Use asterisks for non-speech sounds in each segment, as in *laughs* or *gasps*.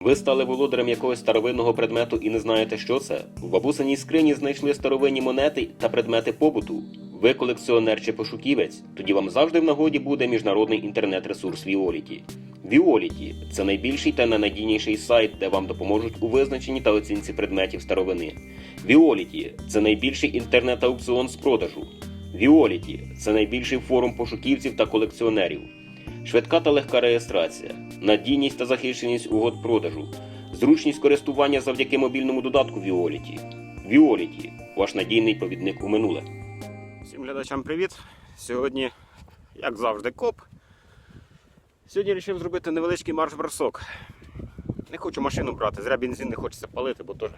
Ви стали володарем якогось старовинного предмету і не знаєте, що це? В бабусиній скрині знайшли старовинні монети та предмети побуту. Ви колекціонер чи пошуківець? Тоді вам завжди в нагоді буде міжнародний інтернет-ресурс Віоліті. Віоліті це найбільший та найнадійніший сайт, де вам допоможуть у визначенні та оцінці предметів старовини. Віоліті це найбільший інтернет-аукціон з продажу. Віоліті це найбільший форум пошуківців та колекціонерів. Швидка та легка реєстрація, надійність та захищеність угод продажу, зручність користування завдяки мобільному додатку Віоліті. Віоліті ваш надійний провідник у минуле. Всім глядачам привіт! Сьогодні, як завжди, коп. Сьогодні вирішив зробити невеличкий марш-бросок. Не хочу машину брати, зря бензин не хочеться палити, бо теж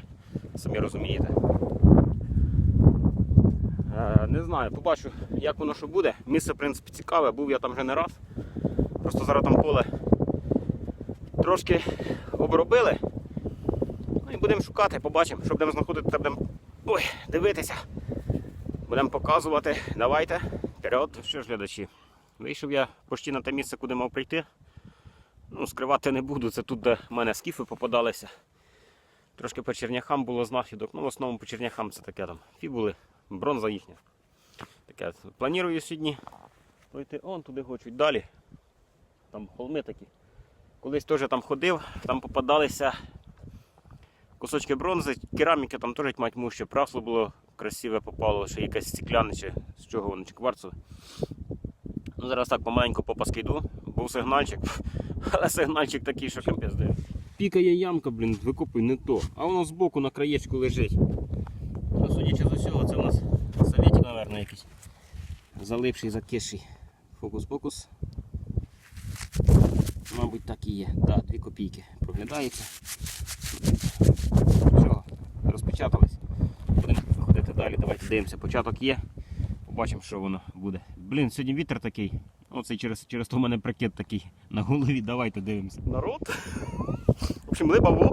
самі розумієте. Е, Не знаю, побачу, як воно що буде. Місце, в принципі, цікаве, був я там вже не раз. Просто зараз там поле трошки обробили. Ну і будемо шукати, побачимо, що будемо знаходити та будемо ой, дивитися. Будемо показувати. Давайте. Вперед. Що ж, глядачі, вийшов я почти на те місце, куди мав прийти. Ну, скривати не буду, це тут, де в мене скіфи попадалися. Трошки по черняхам було знахідок. Ну, в основному по черняхам це таке там. Фібули, бронза їхня. Таке. Планую сьогодні пройти он туди хочуть далі. Там холми такі. Колись теж там ходив, там попадалися кусочки бронзи, кераміки, там теж мать муще, прасло було красиве попало, ще якесь стекляне, чи з чого воно, чи кварцеве. Ну, зараз так помаленьку по паски йду, був сигнальчик, *laughs* але сигнальчик такий, що капець дає. Пікає ямка, блін, викопуй не то. А воно збоку на краєчку лежить. Ну, судячи з усього, це у нас советик, мабуть, якийсь. Заливший, закисший. Фокус-фокус. Мабуть, так і є. Так, дві копійки проглядається. Все, розпечатались. Будемо ходити далі. Давайте дивимося. Початок є. Побачимо, що воно буде. Блін, сьогодні вітер такий. Оце через, через то в мене прикид такий на голові. Давайте дивимося. Народ. В общем, либа во,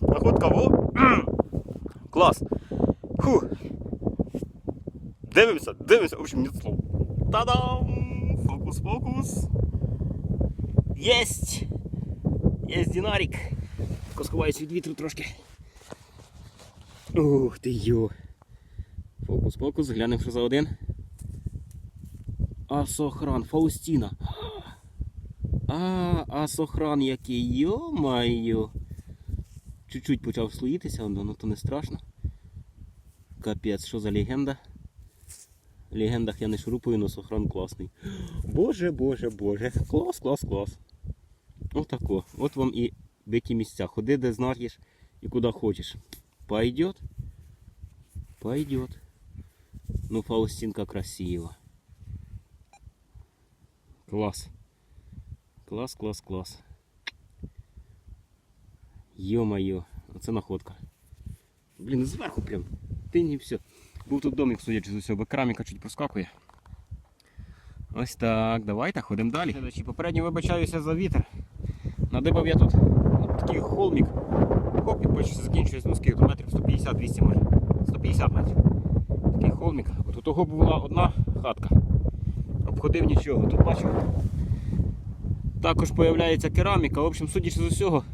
находка во. *clears throat* Клас. Фу. Дивимося, дивимося. В общем, нет слов. Та-дам! Фокус-фокус. Єсть! Єсть динарик. Тільки від вітру трошки. Ух ти йо. Фокус, фокус, глянемо, що за один. Асохран, Фаустіна. А, асохран який, йо-майо. Чуть-чуть почав слоїтися, ну то не страшно. Капець, що за легенда? В легендах я не шурупаю, но сохран класний. *gasps* Боже, боже, боже. Клас, клас, клас. Отако. От вам і биті місця. Ходи, де знаєш і куди хочеш. Пойдет? Пойдет. Ну, Фаустинка красива. Класс. Класс, класс, класс. Ё-моё, оце находка. Блін, зверху прям. Ти не все. Був тут домик, судячи з усього, бо кераміка чуть проскакує. Ось так, давайте ходимо далі. Попередньо вибачаюся за вітер. Надибав я тут от такий холмік. Хоп, і почти закінчується, ну скільки, метрів 150-200 може. 150 метрів. Такий холмік. От у того була одна хатка. Обходив нічого. Тут бачу. Також з'являється кераміка. В общем, судячи з усього,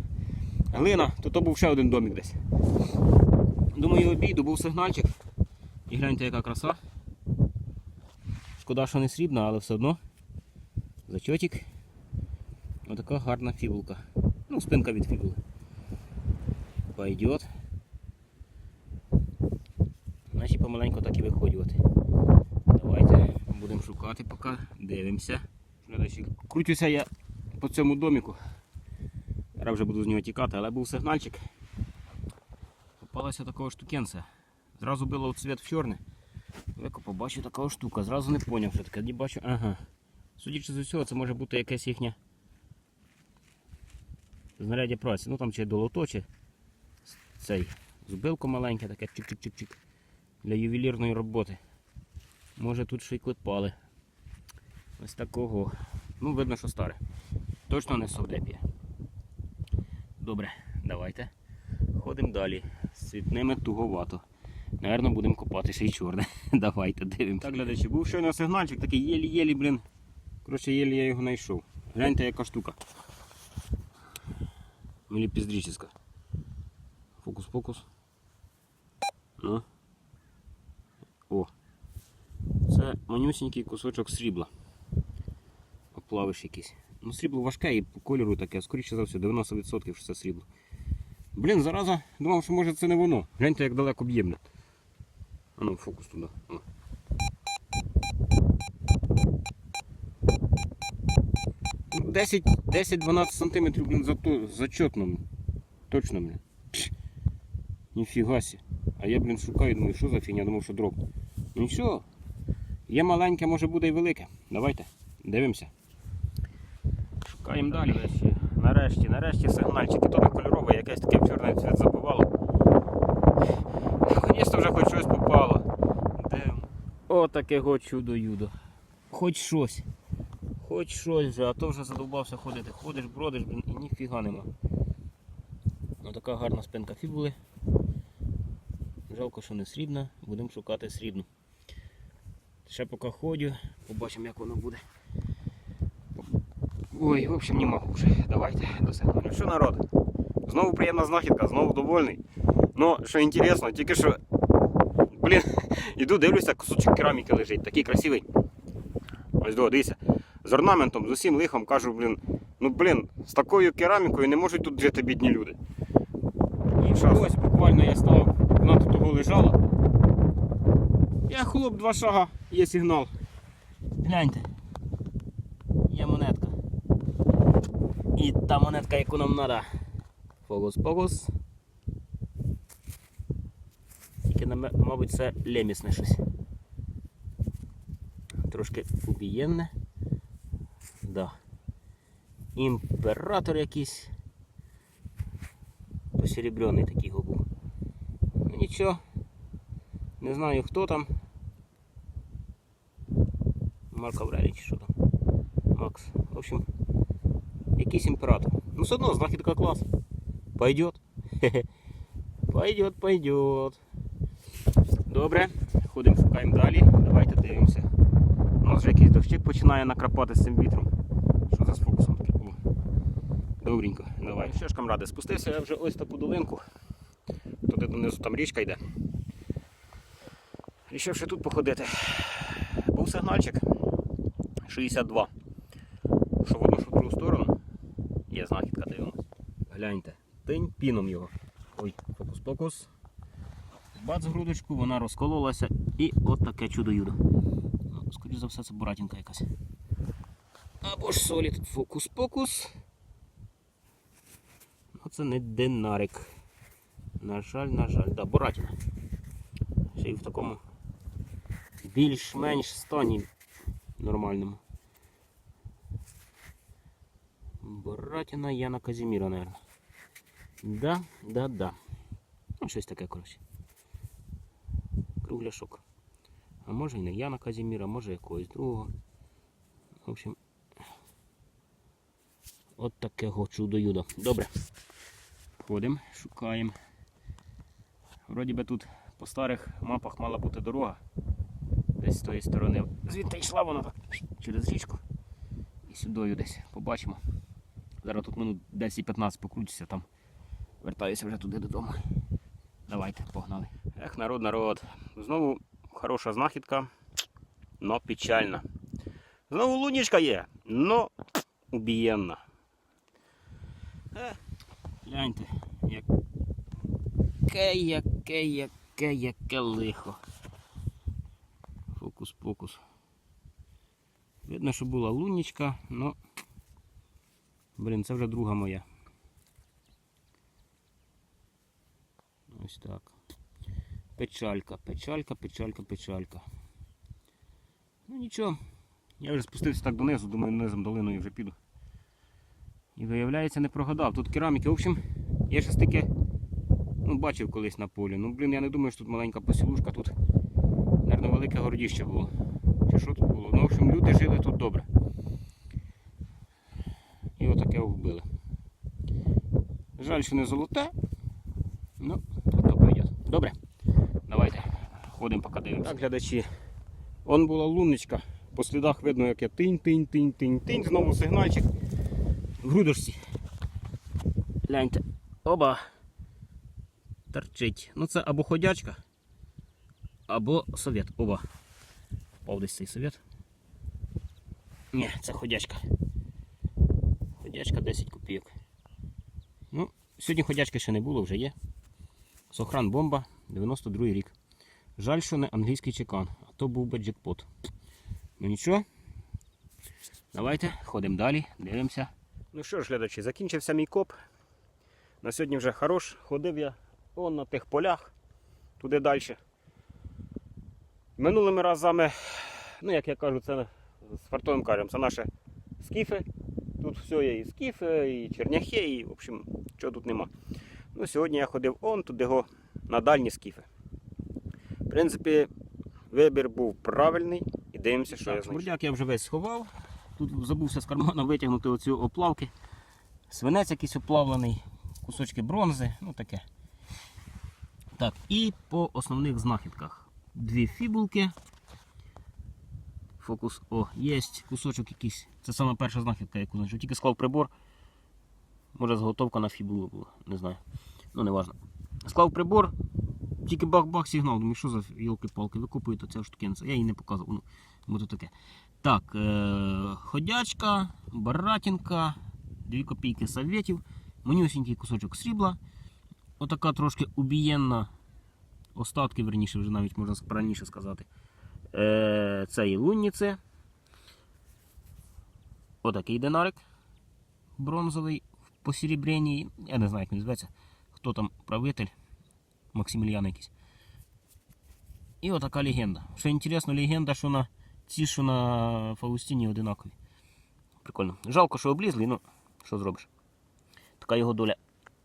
глина, то то був ще один домик десь. Думаю, обійду, був сигнальчик. І гляньте, яка краса. Шкода, що не срібна, але все одно. Зачотик. Отака гарна фібулка. Ну, спинка від фібули. Пойдет. Значить помаленьку так і виходювати. Давайте будемо шукати поки. Дивимося. Крутюся я по цьому доміку. Зараз вже буду з нього тікати, але був сигнальчик. Попалася такого штукенця. Зразу було цвіт в чорне. Викопав, бачу така штука. Зразу не зрозумів, що таке. Бачу, ага. Судячи з усього, це може бути якесь їхнє знаряддя праці. Ну там чи долото, чи цей зубилко маленьке, таке чик-чик-чик-чик. Для ювелірної роботи. Може тут ще й клепали. Ось такого. Ну, видно, що старе. Точно не совдепія. Добре, давайте. Ходимо далі. З цвітними туговато. Наверно, будемо копати ще й чорне. *laughs* Давайте дивимося. Так, глядачі, був щойно сигнальчик, такий єлі-єлі, блін. Коротше, єлі я його знайшов. Гляньте, яка штука. Міліпіздрічська. Фокус-фокус. Ну. О. Це манюсінький кусочок срібла. Оплавиш якийсь. Ну, срібло важке і по кольору таке, скоріше за все, 90% що це срібло. Блін, зараза, думав, що може це не воно. Гляньте, як далеко б'є. А ну, фокус туди. О. 10-12 сантиметрів, блін, зато зачетно. блін. Точно, блін. Ніфіга сі. А я, блін, шукаю, думаю, що за фігня, думав, що дроб. Ну нічого. Є маленьке, може буде і велике. Давайте, дивимося. Шукаємо далі. Нарешті, нарешті, сигнальчик. І то не кольорове, якесь таке в чорний цвіт забивало. Наконець-то вже хоч щось попало. Дивимо. О, таке го чудо-юдо. Хоч щось. Хоч щось вже, а то вже задовбався ходити. Ходиш, бродиш, блін, і ніфіга нема. Ну така гарна спинка фібули. Жалко, що не срібна, будемо шукати срібну. Ще поки ходю, побачимо як воно буде. Ой, в общем, не можу вже. Давайте досягнемо. Ну що, народ? Знову приємна знахідка, знову довольний. Ну, що інтересно, тільки що. Блін, *laughs* іду, дивлюся, кусочок кераміки лежить, такий красивий. Ось до, дивіться. З орнаментом, з усім лихом кажу, блін, ну блін, з такою керамікою не можуть тут жити бідні люди. І що? Ось буквально я став, вона тут того лежала. Я хлоп, два шага, є сигнал. Гляньте. Є монетка. І та монетка, яку нам треба. Фокус-фокус. Тільки, мабуть, це лемісне щось. Трошки убієнне. Да. Імператор якийсь. Посеребряний такий був. Ну нічого. Не знаю хто там. Марк Аврелій чи що там. Макс. В общем, якийсь імператор. Ну все одно знахідка клас. Пойдет. *laughs* Пойдет, пойдет. Добре, ходимо, шукаємо далі. Давайте дивимося. У нас вже якийсь дощик починає накрапати з цим вітром. Що за з фокусом таке? О. Добренько, давай. Що ж, камради, спустився я вже ось таку долинку. Туди донизу там річка йде. Рішив ще тут походити. Був сигнальчик 62. Що в одну, що в другу сторону. Є знахідка, дивимось. Гляньте, тинь піном його. Ой, фокус-покус. Бац грудочку, вона розкололася і от таке чудо-юдо. Ну, Скоріше за все, це буратінка якась. Або ж солід фокус-покус. Ну, це не динарик. На жаль, на жаль, да, буратіна. Ще й в такому більш-менш стані нормальному. Буратіна Яна Казіміра, мабуть. Да, да, да. Ну, щось таке, коротше. Кругляшок. А може не Яна Казіміра, може якогось другого. В общем. От такого чудо-юдо. Добре. Ходимо, шукаємо. Вроді би тут по старих мапах мала бути дорога. Десь з тої сторони. Звідти йшла вона так через річку. І сюдою десь побачимо. Зараз тут минут 10-15 покрутися, там вертаюся вже туди додому. Давайте, погнали. Ех, народ, народ. Знову хороша знахідка, но печальна. Знову лунічка є, но убієнна. Гляньте, яке, яке, яке, яке лихо. Фокус-покус. Видно, що була лунічка, но. Блін, це вже друга моя. Ось так. Печалька, печалька, печалька, печалька. Ну нічого. Я вже спустився так донизу, думаю, низом долиною вже піду. І виявляється, не прогадав. Тут кераміки. В общем, я щось таке ну, бачив колись на полі. Ну, блін, я не думаю, що тут маленька посілушка, тут, мабуть, велике городіще було. Чи що тут було? Ну, в общем, люди жили тут добре. І отаке вбили. Жаль, що не золоте. Ну, то пойде. Добре. Давайте. Ходимо, поки дивимося. Так, глядачі. Он була луночка. По слідах видно, як я тинь, тинь, тинь, тинь, тинь. Знову сигнальчик. В грудочці. Гляньте. Оба. Торчить. Ну це або ходячка, або совет. Оба. Впав десь цей совет. Ні, це ходячка. Ходячка 10 копійок. Ну, сьогодні ходячки ще не було, вже є. Сохран бомба, 92 рік. Жаль, що не англійський чекан, а то був би джекпот. Ну нічого. Давайте ходимо далі, дивимося. Ну що ж, глядачі, закінчився мій коп. На сьогодні вже хорош. Ходив я он на тих полях, туди далі. Минулими разами, ну як я кажу, це з фартовим карем, це наше скіфи. Тут все є і скіфи, і черняхи, і в общем, чого тут нема. Ну, сьогодні я ходив он туди го на дальні скіфи. В принципі, вибір був правильний і дивимося, що я знайшов. Шмурдяк я вже весь сховав. Тут забувся з кармана витягнути оці оплавки. Свинець якийсь оплавлений, кусочки бронзи, ну таке. Так, і по основних знахідках. Дві фібулки. Фокус, о, є кусочок якийсь. Це саме перша знахідка, яку знайшов. Тільки склав прибор. Може заготовка на фібулу була, не знаю. Ну, не важно. Склав прибор, тільки бах-бах сигнал. Думаю, що за йолки-палки, викупуєте ця штукенця. Я її не показував. Ну, буде таке. Так, е- ходячка, баратінка, 2 копійки советів, манюсінький кусочок срібла. Отака трошки убієнна. Остатки, верніше, вже навіть можна раніше сказати. Е- це і лунниці. Отакий динарик бронзовий в посеребренні. Я не знаю, як він зветься. Хто там правитель? Максиміліан якийсь. І отака легенда. Що інтересно, легенда, що на ці, що на Фаустіні одинакові. Прикольно. Жалко, що облізли, ну що зробиш. Така його доля.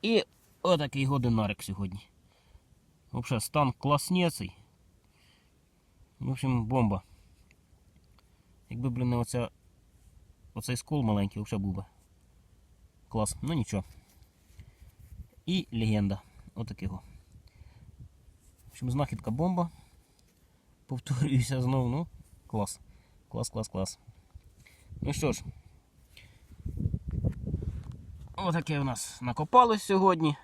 І отакий його динарик сьогодні. Взагалі, стан класнеций. В общем, бомба. Якби, блін, не оця, оцей скол маленький, взагалі був би. Клас. Ну нічого. І легенда. Отакого. В общем, знахідка бомба. Повторююся знову, ну, клас. Клас, клас, клас. Ну що ж. Отаке у нас накопалось сьогодні.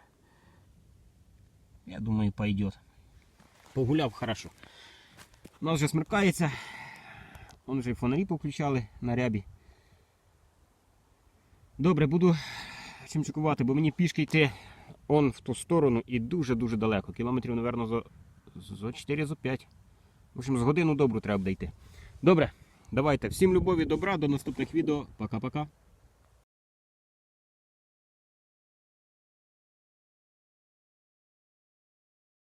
Я думаю, пойдет. Погуляв хорошо. У нас вже смеркається. Вон вже фонарі повключали на рябі. Добре, буду чим чекувати, бо мені пішки йти он в ту сторону і дуже-дуже далеко. Кілометрів, напевно, за, за 4 за 5. В общем, з годину добру треба буде. Добре, давайте. Всім любові, добра, до наступних відео. Пока-пока.